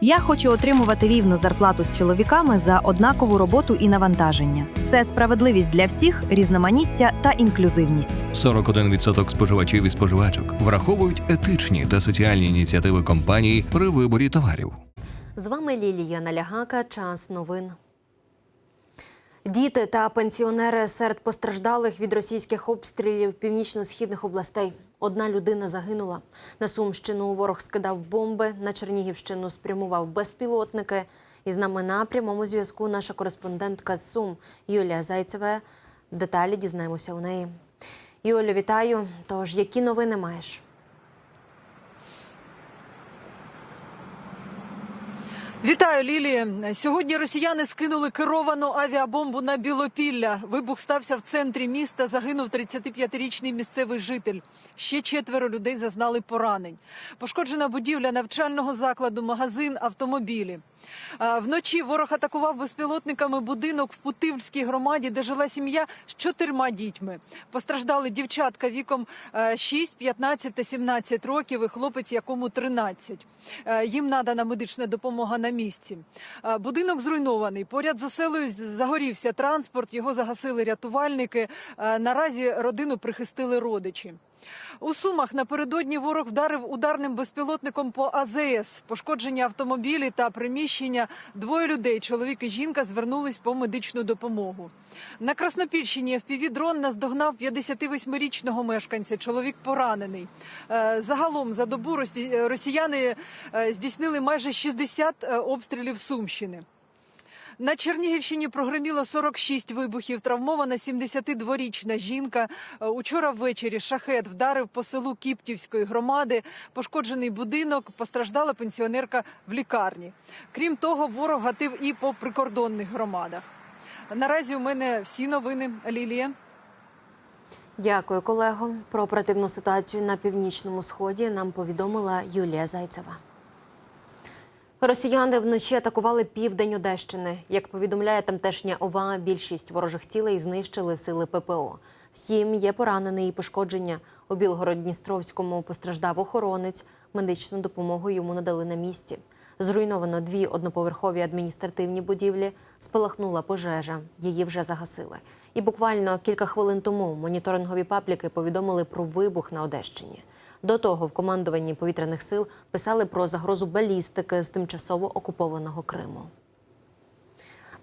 Я хочу отримувати рівну зарплату з чоловіками за однакову роботу і навантаження. Це справедливість для всіх, різноманіття та інклюзивність. 41% споживачів і споживачок враховують етичні та соціальні ініціативи компаній при виборі товарів. З вами Лілія Налягака. Час новин. Діти та пенсіонери серед постраждалих від російських обстрілів північно-східних областей. Одна людина загинула. На Сумщину ворог скидав бомби, на Чернігівщину спрямував безпілотники. І з нами на прямому зв'язку наша кореспондентка з Сум Юлія Зайцева. Деталі дізнаємося у неї. Юлю, вітаю. Тож, які новини маєш? Вітаю, Лілія. Сьогодні росіяни скинули керовану авіабомбу на Білопілля. Вибух стався в центрі міста. Загинув 35-річний місцевий житель. Ще четверо людей зазнали поранень. Пошкоджена будівля навчального закладу, магазин, автомобілі. А, Вночі ворог атакував безпілотниками будинок в Путивльській громаді, де жила сім'я з чотирма дітьми. Постраждали дівчатка віком е, 6, 15 та 17 років і хлопець, якому 13. Е, Їм надана медична допомога на місці. Е, Будинок зруйнований. Поряд з оселею загорівся транспорт. Його загасили рятувальники. Е, Наразі родину прихистили родичі. У Сумах напередодні ворог вдарив ударним безпілотником по АЗС. Пошкоджені автомобілі та приміщення. Двоє людей, чоловік і жінка, звернулись по медичну допомогу. На Краснопільщині FPV-дрон наздогнав 58-річного мешканця. Чоловік поранений. Е, Загалом за добу росі- росіяни е, здійснили майже 60 е, обстрілів Сумщини. На Чернігівщині прогреміло 46 вибухів. Травмована 72-річна жінка. Е, Учора ввечері шахет вдарив по селу Кіптівської громади. Пошкоджений будинок, постраждала пенсіонерка в лікарні. Крім того, ворог гатив і по прикордонних громадах. Наразі у мене всі новини. Лілія. Дякую, колего. Про оперативну ситуацію на північному сході нам повідомила Юлія Зайцева. Росіяни вночі атакували південь Одещини. Як повідомляє тамтешня ОВА, більшість ворожих цілей знищили сили ППО. Втім, є поранений і пошкодження. У Білгород-Дністровському постраждав охоронець. Медичну допомогу йому надали на місці. Зруйновано дві одноповерхові адміністративні будівлі. Спалахнула пожежа. Її вже загасили. І буквально кілька хвилин тому моніторингові пабліки повідомили про вибух на Одещині. До того в командуванні повітряних сил писали про загрозу балістики з тимчасово окупованого Криму.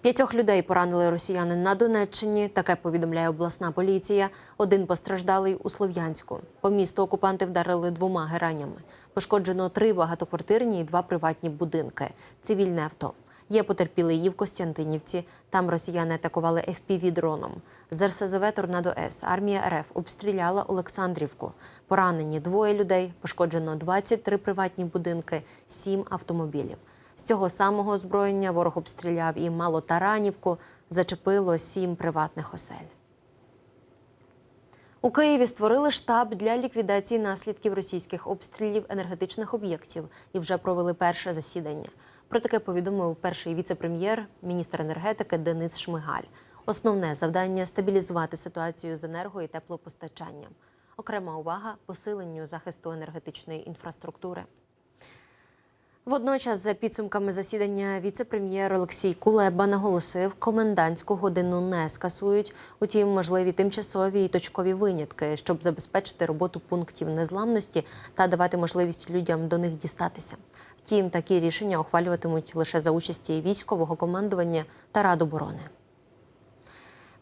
П'ятьох людей поранили росіяни на Донеччині. Таке повідомляє обласна поліція. Один постраждалий у Слов'янську. По місту окупанти вдарили двома геранями. Пошкоджено три багатоквартирні і два приватні будинки. Цивільне авто. Є потерпілий і в Костянтинівці. Там росіяни атакували FPV-дроном. З РСЗВ «Торнадо С» армія РФ обстріляла Олександрівку. Поранені двоє людей, пошкоджено 23 приватні будинки, 7 автомобілів. З цього самого озброєння ворог обстріляв і Малотаранівку, зачепило 7 приватних осель. У Києві створили штаб для ліквідації наслідків російських обстрілів енергетичних об'єктів і вже провели перше засідання. Про таке повідомив перший віце-прем'єр, міністр енергетики Денис Шмигаль. Основне завдання стабілізувати ситуацію з енерго і теплопостачанням. Окрема увага посиленню захисту енергетичної інфраструктури. Водночас, за підсумками засідання, віце-прем'єр Олексій Кулеба наголосив, комендантську годину не скасують. Утім, можливі тимчасові і точкові винятки, щоб забезпечити роботу пунктів незламності та давати можливість людям до них дістатися. Втім, такі рішення ухвалюватимуть лише за участі військового командування та Рад оборони.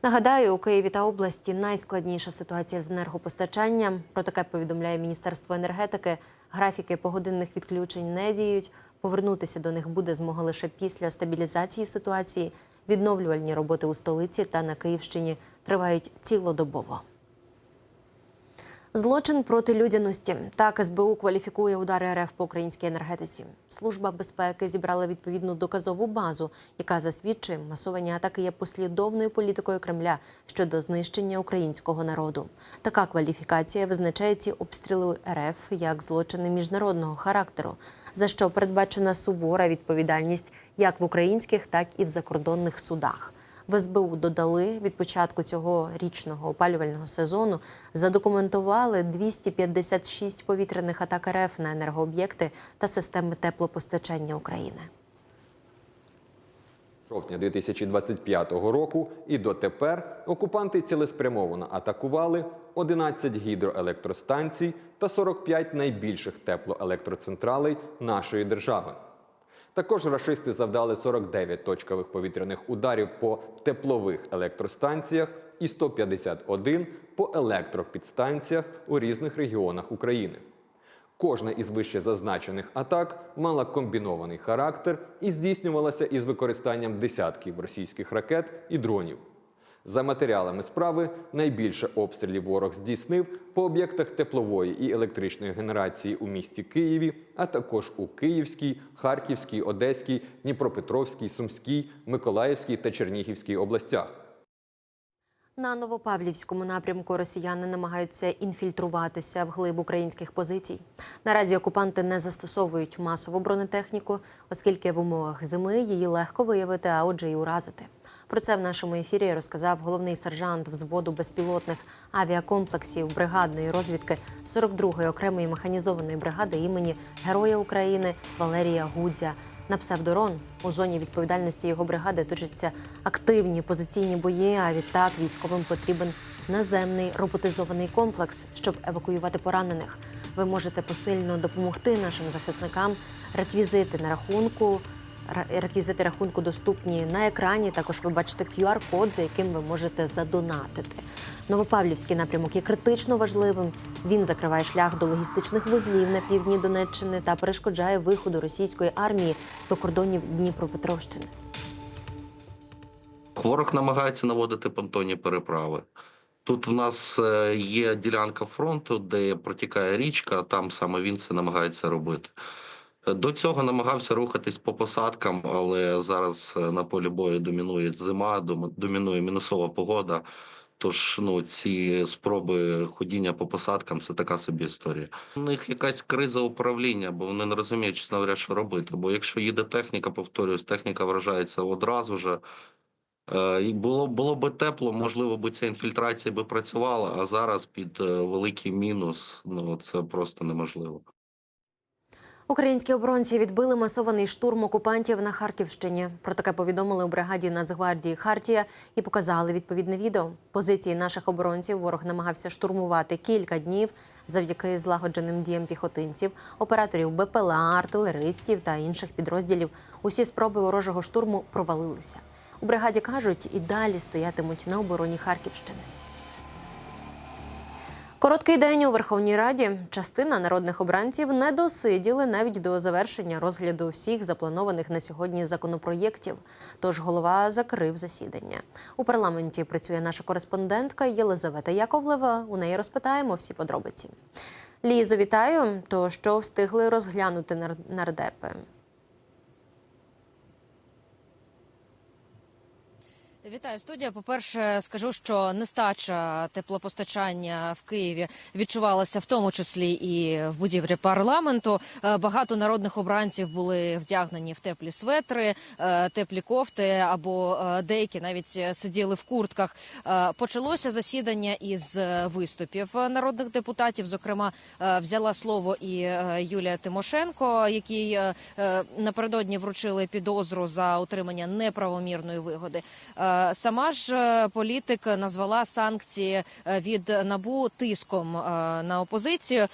Нагадаю, у Києві та області найскладніша ситуація з енергопостачанням. Про таке повідомляє Міністерство енергетики. Графіки погодинних відключень не діють. Повернутися до них буде змога лише після стабілізації ситуації. Відновлювальні роботи у столиці та на Київщині тривають цілодобово. Злочин проти людяності. Так СБУ кваліфікує удари РФ по українській енергетиці. Служба безпеки зібрала відповідну доказову базу, яка засвідчує, масовані атаки є послідовною політикою Кремля щодо знищення українського народу. Така кваліфікація визначає ці обстріли РФ як злочини міжнародного характеру, за що передбачена сувора відповідальність як в українських, так і в закордонних судах. В СБУ додали від початку цього річного опалювального сезону задокументували 256 повітряних атак РФ на енергооб'єкти та системи теплопостачання України. жовтня 2025 року і дотепер окупанти цілеспрямовано атакували 11 гідроелектростанцій та 45 найбільших теплоелектроцентралей нашої держави. Також рашисти завдали 49 точкових повітряних ударів по теплових електростанціях і 151 по електропідстанціях у різних регіонах України. Кожна із вище зазначених атак мала комбінований характер і здійснювалася із використанням десятків російських ракет і дронів. За матеріалами справи найбільше обстрілів ворог здійснив по об'єктах теплової і електричної генерації у місті Києві, а також у Київській, Харківській, Одеській, Дніпропетровській, Сумській, Миколаївській та Чернігівській областях. На Новопавлівському напрямку росіяни намагаються інфільтруватися в глиб українських позицій. Наразі окупанти не застосовують масову бронетехніку, оскільки в умовах зими її легко виявити, а отже, і уразити. Про це в нашому ефірі розказав головний сержант взводу безпілотних авіакомплексів бригадної розвідки 42-ї окремої механізованої бригади імені Героя України Валерія Гудзя. На псевдорон у зоні відповідальності його бригади точаться активні позиційні бої. А відтак військовим потрібен наземний роботизований комплекс, щоб евакуювати поранених. Ви можете посильно допомогти нашим захисникам. Реквізити на рахунку ра- реквізити рахунку доступні на екрані. Також ви бачите QR-код, за яким ви можете задонатити. Новопавлівський напрямок є критично важливим. Він закриває шлях до логістичних вузлів на півдні Донеччини та перешкоджає виходу російської армії до кордонів Дніпропетровщини. Ворог намагається наводити понтонні переправи. Тут в нас е, є ділянка фронту, де протікає річка, а там саме він це намагається робити. До цього намагався рухатись по посадкам, але зараз е, на полі бою домінує зима, дом- домінує мінусова погода. Тож ну, ці спроби ходіння по посадкам це така собі історія. У них якась криза управління, бо вони не розуміють, чесно говоря, що робити. Бо якщо їде техніка, повторюсь, техніка вражається одразу же. Е, і Було, було би тепло, можливо, би ця інфільтрація би працювала, а зараз під е, великий мінус ну це просто неможливо. Українські оборонці відбили масований штурм окупантів на Харківщині. Про таке повідомили у бригаді Нацгвардії Хартія і показали відповідне відео. Позиції наших оборонців ворог намагався штурмувати кілька днів завдяки злагодженим діям піхотинців, операторів БПЛА, артилеристів та інших підрозділів. Усі спроби ворожого штурму провалилися. У бригаді кажуть, і далі стоятимуть на обороні Харківщини. Короткий день у Верховній Раді. Частина народних обранців не досиділи навіть до завершення розгляду всіх запланованих на сьогодні законопроєктів. Тож голова закрив засідання. У парламенті працює наша кореспондентка Єлизавета Яковлева. У неї розпитаємо всі подробиці. Лізо, вітаю. То що встигли розглянути нардепи? Вітаю студія. По перше, скажу, що нестача теплопостачання в Києві відчувалася в тому числі і в будівлі парламенту. Е, Багато народних обранців були вдягнені в теплі светри, е, теплі кофти або е, деякі навіть сиділи в куртках. Почалося засідання із виступів народних депутатів. Зокрема, взяла слово і Юлія Тимошенко, якій напередодні вручили підозру за отримання неправомірної вигоди. Сама ж е, політик назвала санкції е, від набу тиском е, на опозицію.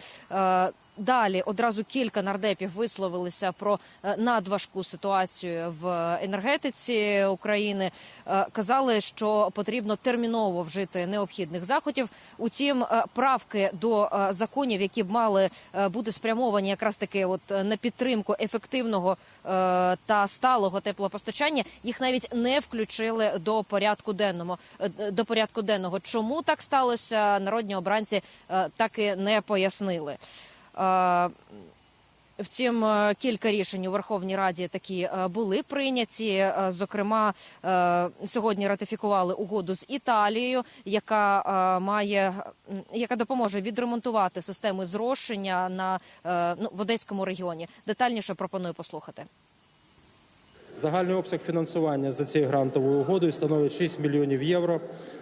Далі одразу кілька нардепів висловилися про е, надважку ситуацію в енергетиці України. Е, Казали, що потрібно терміново вжити необхідних заходів. Утім, е, правки до законів, які б мали бути спрямовані якраз таки, от на підтримку ефективного та сталого теплопостачання, їх навіть не включили до порядку денного. До порядку денного. Чому так сталося? Народні обранці так і не пояснили. Втім, е, кілька рішень у Верховній Раді такі е, були прийняті. Е, Зокрема, сьогодні ратифікували угоду з Італією, яка має яка допоможе відремонтувати системи зрошення на ну, в Одеському регіоні. Детальніше пропоную послухати. Загальний обсяг фінансування за цією грантовою угодою становить 6 мільйонів євро.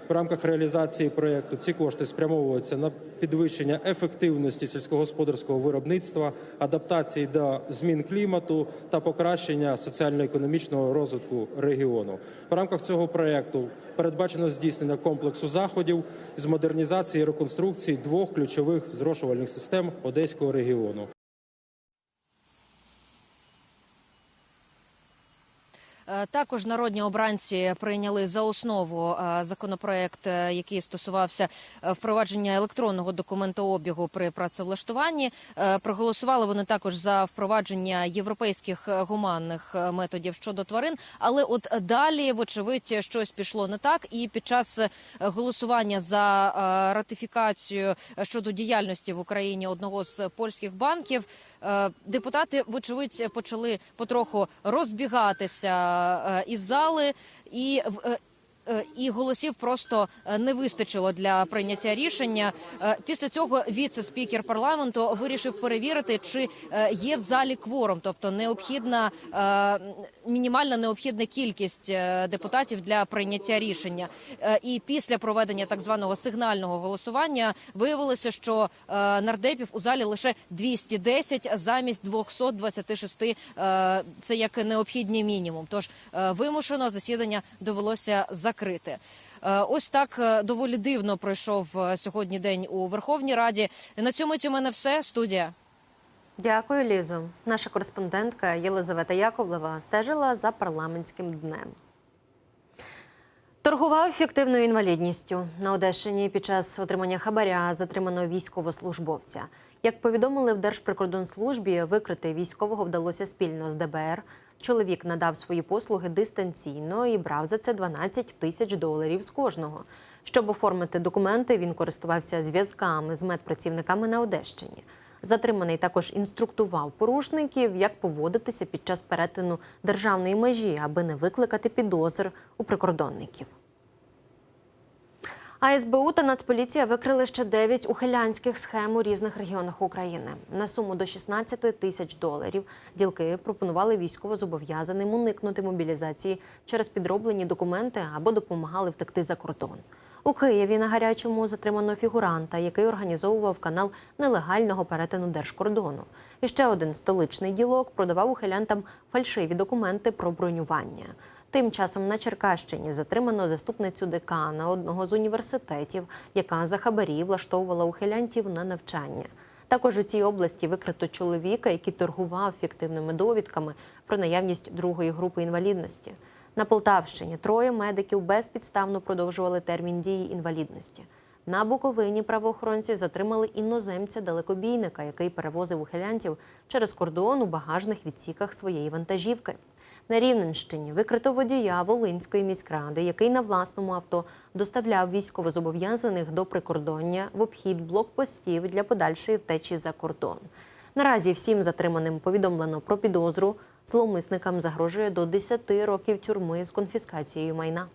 В рамках реалізації проєкту ці кошти спрямовуються на підвищення ефективності сільськогосподарського виробництва, адаптації до змін клімату та покращення соціально-економічного розвитку регіону. В рамках цього проєкту передбачено здійснення комплексу заходів з модернізації і реконструкції двох ключових зрошувальних систем Одеського регіону. Також народні обранці прийняли за основу е, законопроект, е, який стосувався е, впровадження електронного документообігу при працевлаштуванні. Е, Проголосували вони також за впровадження європейських е, гуманних е, методів щодо тварин. Але от далі, вочевидь, щось пішло не так. І під час е, голосування за е, ратифікацію щодо діяльності в Україні одного з польських банків е, депутати, вочевидь, почали потроху розбігатися е, із зали. І е, е, і голосів просто е, не вистачило для прийняття рішення. Е, Після цього віце-спікер парламенту вирішив перевірити, чи е, є в залі кворум, тобто необхідна е, мінімальна необхідна кількість е, депутатів для прийняття рішення. Е, І після проведення так званого сигнального голосування виявилося, що е, нардепів у залі лише 210 замість 226. е, Це як необхідний мінімум. Тож е, вимушено засідання довелося закрити. Е, Ось так е, доволі дивно пройшов е, сьогодні день у Верховній Раді. На цьому у мене все. Студія. Дякую, Лізо. Наша кореспондентка Єлизавета Яковлева стежила за парламентським днем. Торгував фіктивною інвалідністю на Одещині під час отримання хабаря затриманого військовослужбовця. Як повідомили в Держприкордонслужбі, викрити військового вдалося спільно з ДБР. Чоловік надав свої послуги дистанційно і брав за це 12 тисяч доларів з кожного. Щоб оформити документи, він користувався зв'язками з медпрацівниками на Одещині. Затриманий також інструктував порушників, як поводитися під час перетину державної межі, аби не викликати підозр у прикордонників. А СБУ та Нацполіція викрили ще 9 ухилянських схем у різних регіонах України. На суму до 16 тисяч доларів ділки пропонували військовозобов'язаним уникнути мобілізації через підроблені документи або допомагали втекти за кордон. У Києві на гарячому затримано фігуранта, який організовував канал нелегального перетину держкордону. І ще один столичний ділок продавав ухилянтам фальшиві документи про бронювання. Тим часом на Черкащині затримано заступницю декана одного з університетів, яка за хабарі влаштовувала ухилянтів на навчання. Також у цій області викрито чоловіка, який торгував фіктивними довідками про наявність другої групи інвалідності. На Полтавщині троє медиків безпідставно продовжували термін дії інвалідності. На Буковині правоохоронці затримали іноземця-далекобійника, який перевозив ухилянтів через кордон у багажних відсіках своєї вантажівки. На Рівненщині викрито водія Волинської міськради, який на власному авто доставляв військовозобов'язаних до прикордоння в обхід блокпостів для подальшої втечі за кордон. Наразі всім затриманим повідомлено про підозру. Зловмисникам загрожує до 10 років тюрми з конфіскацією майна.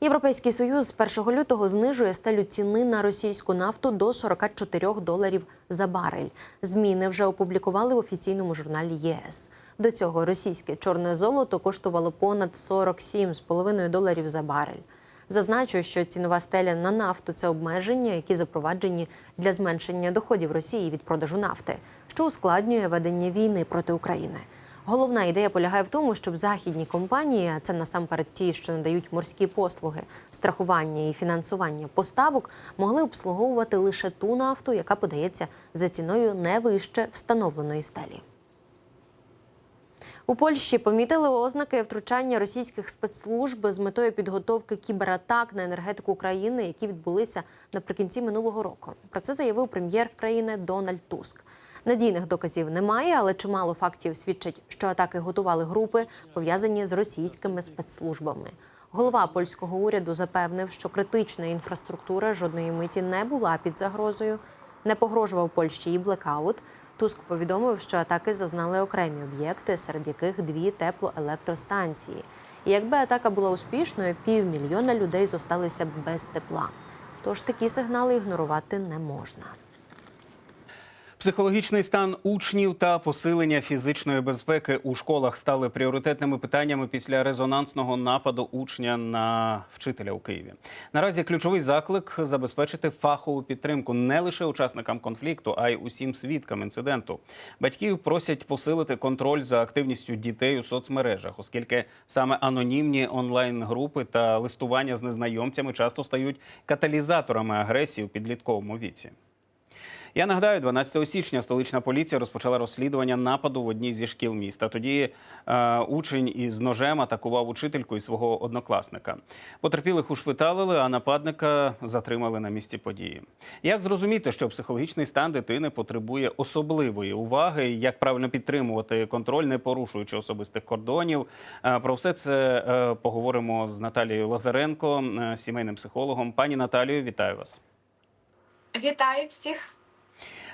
Європейський союз з 1 лютого знижує стелю ціни на російську нафту до 44 доларів за барель. Зміни вже опублікували в офіційному журналі ЄС. До цього російське чорне золото коштувало понад 47,5 доларів за барель. Зазначу, що цінова стеля на нафту це обмеження, які запроваджені для зменшення доходів Росії від продажу нафти, що ускладнює ведення війни проти України. Головна ідея полягає в тому, щоб західні компанії, це насамперед ті, що надають морські послуги, страхування і фінансування поставок, могли обслуговувати лише ту нафту, яка подається за ціною не вище встановленої стелі. У Польщі помітили ознаки втручання російських спецслужб з метою підготовки кібератак на енергетику країни, які відбулися наприкінці минулого року. Про це заявив прем'єр країни Дональд Туск. Надійних доказів немає, але чимало фактів свідчать, що атаки готували групи, пов'язані з російськими спецслужбами. Голова польського уряду запевнив, що критична інфраструктура жодної миті не була під загрозою. Не погрожував Польщі і блекаут. Туск повідомив, що атаки зазнали окремі об'єкти, серед яких дві теплоелектростанції. І якби атака була успішною, півмільйона людей зосталися б без тепла. Тож такі сигнали ігнорувати не можна. Психологічний стан учнів та посилення фізичної безпеки у школах стали пріоритетними питаннями після резонансного нападу учня на вчителя у Києві. Наразі ключовий заклик забезпечити фахову підтримку не лише учасникам конфлікту, а й усім свідкам інциденту. Батьків просять посилити контроль за активністю дітей у соцмережах, оскільки саме анонімні онлайн-групи та листування з незнайомцями часто стають каталізаторами агресії у підлітковому віці. Я нагадаю, 12 січня столична поліція розпочала розслідування нападу в одній зі шкіл міста. Тоді е, учень із ножем атакував учительку і свого однокласника. Потерпілих ушпиталили, а нападника затримали на місці події. Як зрозуміти, що психологічний стан дитини потребує особливої уваги, як правильно підтримувати контроль, не порушуючи особистих кордонів? Е, Про все це е, поговоримо з Наталією Лазаренко, е, сімейним психологом. Пані Наталію, вітаю вас. Вітаю всіх.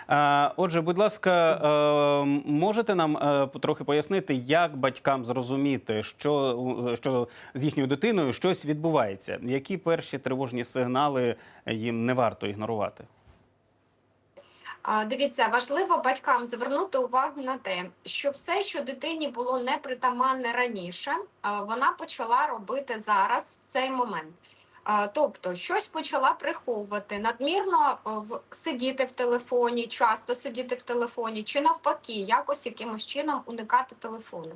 Е, Отже, будь ласка, е, можете нам е, трохи пояснити, як батькам зрозуміти, що, що з їхньою дитиною щось відбувається? Які перші тривожні сигнали їм не варто ігнорувати? Дивіться, важливо батькам звернути увагу на те, що все, що дитині було непритаманне раніше, вона почала робити зараз в цей момент. Тобто, щось почала приховувати, надмірно в- сидіти в телефоні, часто сидіти в телефоні, чи навпаки, якось якимось чином уникати телефону.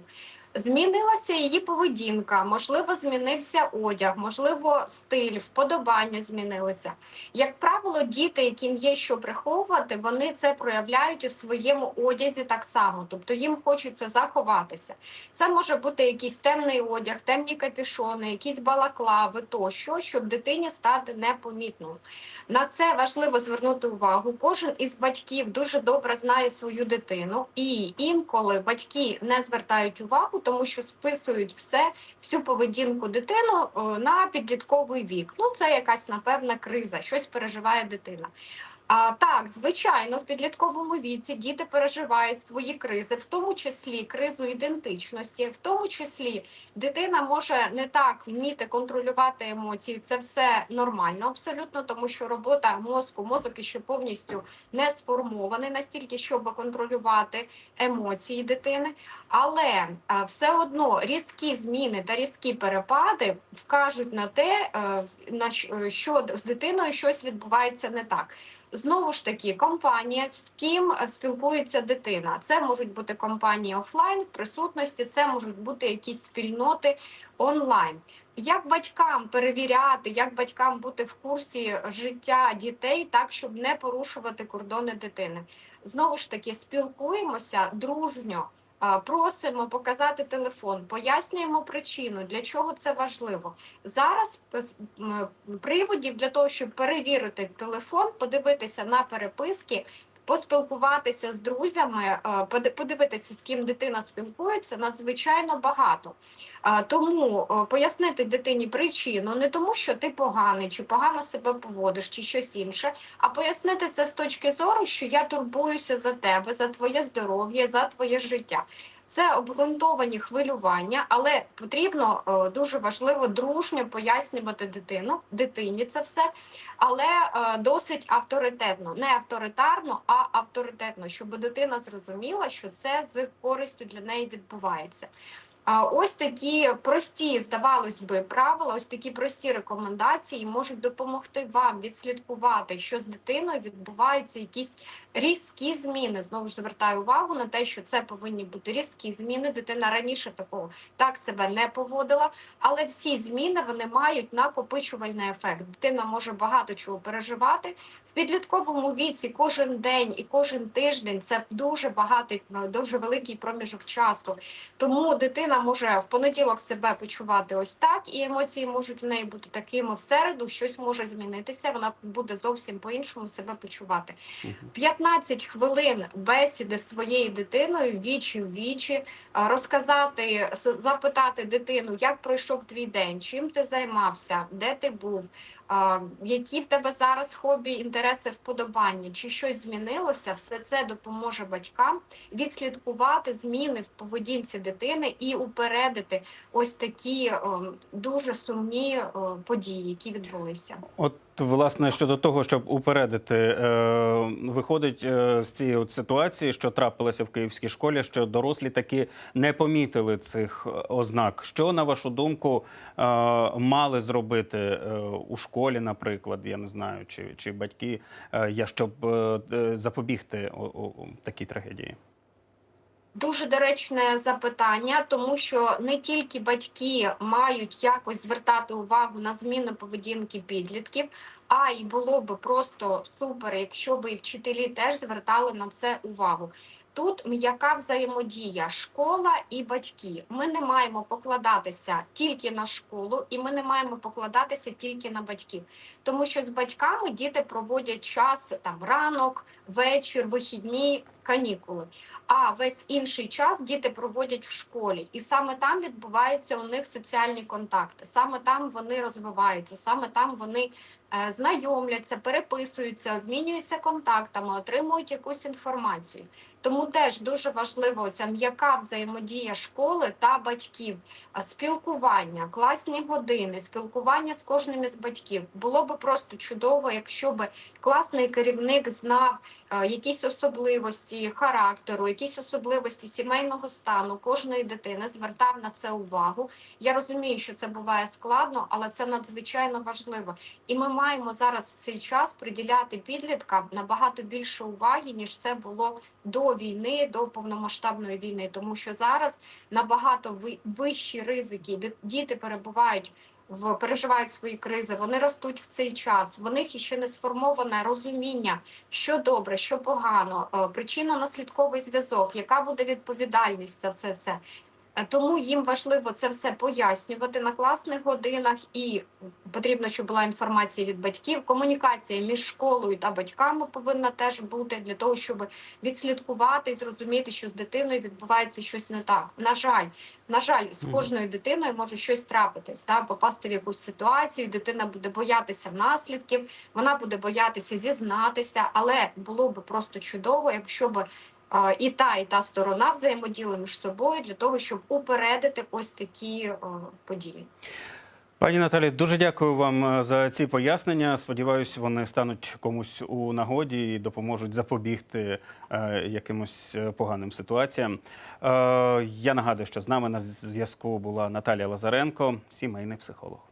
Змінилася її поведінка, можливо, змінився одяг, можливо, стиль, вподобання змінилися. Як правило, діти, яким є що приховувати, вони це проявляють у своєму одязі так само, тобто їм хочеться заховатися. Це може бути якийсь темний одяг, темні капюшони, якісь балаклави тощо, щоб дитині стати непомітною. На це важливо звернути увагу. Кожен із батьків дуже добре знає свою дитину, і інколи батьки не звертають увагу, тому що списують все, всю поведінку дитину на підлітковий вік. Ну, це якась напевна криза, щось переживає дитина. А так, звичайно, в підлітковому віці діти переживають свої кризи, в тому числі кризу ідентичності, в тому числі дитина може не так вміти контролювати емоції. Це все нормально, абсолютно, тому що робота мозку, мозок іще повністю не сформований настільки, щоб контролювати емоції дитини. Але все одно різкі зміни та різкі перепади вкажуть на те, е, на що з дитиною щось відбувається не так. Знову ж таки, компанія, з ким е, спілкується дитина. Це можуть бути компанії офлайн в присутності, це можуть бути якісь спільноти онлайн. Як батькам перевіряти, як батькам бути в курсі життя дітей, так щоб не порушувати кордони дитини? Знову ж таки, спілкуємося дружньо. Просимо показати телефон, пояснюємо причину, для чого це важливо. Зараз приводів для того, щоб перевірити телефон, подивитися на переписки, поспілкуватися з друзями, е, подивитися, з ким дитина спілкується, надзвичайно багато. Тому е, пояснити дитині причину не тому, що ти поганий, чи погано себе поводиш, чи щось інше, а пояснити це з точки зору, що я турбуюся за тебе, за твоє здоров'я, за твоє життя. Це обґрунтовані хвилювання, але потрібно е, дуже важливо дружньо пояснювати дитину, дитині це все, але е, досить авторитетно, не авторитарно, а авторитетно, щоб дитина зрозуміла, що це з користю для неї відбувається. Ось такі прості, здавалось би, правила, ось такі прості рекомендації можуть допомогти вам відслідкувати, що з дитиною відбуваються якісь різкі зміни. Знову ж звертаю увагу на те, що це повинні бути різкі зміни. Дитина раніше такого так себе не поводила, але всі зміни вони мають накопичувальний ефект. Дитина може багато чого переживати в підлітковому віці. Кожен день і кожен тиждень це дуже багатий, дуже великий проміжок часу. Тому дитина може в понеділок себе почувати ось так, і емоції можуть в неї бути такими. В середу щось може змінитися. Вона буде зовсім по-іншому себе почувати. 15 хвилин бесіди з своєю дитиною вічі в вічі, розказати, запитати дитину, як пройшов твій день, чим ти займався, де ти був, які в тебе зараз хобі, інтереси, вподобання, чи щось змінилося, все це допоможе батькам відслідкувати зміни в поведінці дитини і упередити ось такі дуже сумні події, які відбулися. От власне щодо того, щоб упередити, е, виходить е, з цієї от ситуації, що трапилося в київській школі, що дорослі таки не помітили цих е, ознак. Що на вашу думку мали зробити у школі, наприклад, я не знаю, чи, чи батьки, е, я щоб е, е, запобігти такій трагедії? Дуже доречне запитання, тому що не тільки батьки мають якось звертати увагу на зміну поведінки підлітків, а й було би просто супер, якщо б і вчителі теж звертали на це увагу. Тут м'яка взаємодія школа і батьки. Ми не маємо покладатися тільки на школу, і ми не маємо покладатися тільки на батьків, тому що з батьками діти проводять час там ранок, вечір, вихідні, канікули. А весь інший час діти проводять в школі, і саме там відбуваються у них соціальні контакти. Саме там вони розвиваються, саме там вони е, знайомляться, переписуються, обмінюються контактами, отримують якусь інформацію. Тому теж дуже важливо ця м'яка взаємодія школи та батьків, спілкування, класні години, спілкування з кожним із батьків. Було би просто чудово, якщо би класний керівник знав е, якісь особливості характеру, якісь особливості сімейного стану кожної дитини, звертав на це увагу. Я розумію, що це буває складно, але це надзвичайно важливо. І ми маємо зараз цей час приділяти підліткам набагато більше уваги, ніж це було до війни, до повномасштабної війни, тому що зараз набагато ви- вищі ризики. Діти перебувають в переживають свої кризи. Вони ростуть в цей час. В них іще не сформоване розуміння, що добре, що погано, е, причинно-наслідковий зв'язок, яка буде відповідальність за все це. Тому їм важливо це все пояснювати на класних годинах, і потрібно, щоб була інформація від батьків. Комунікація між школою та батьками повинна теж бути для того, щоб відслідкувати і зрозуміти, що з дитиною відбувається щось не так. На жаль, на жаль, з кожною дитиною може щось трапитись, та попасти в якусь ситуацію. Дитина буде боятися наслідків, вона буде боятися зізнатися, але було би просто чудово, якщо б а, і та, і та сторона взаємодіяли між собою для того, щоб упередити ось такі е, події. Пані Наталі, дуже дякую вам е, за ці пояснення. Сподіваюсь, вони стануть комусь у нагоді і допоможуть запобігти е, якимось поганим ситуаціям. Я нагадую, що з нами на зв'язку була Наталія Лазаренко, сімейний психолог.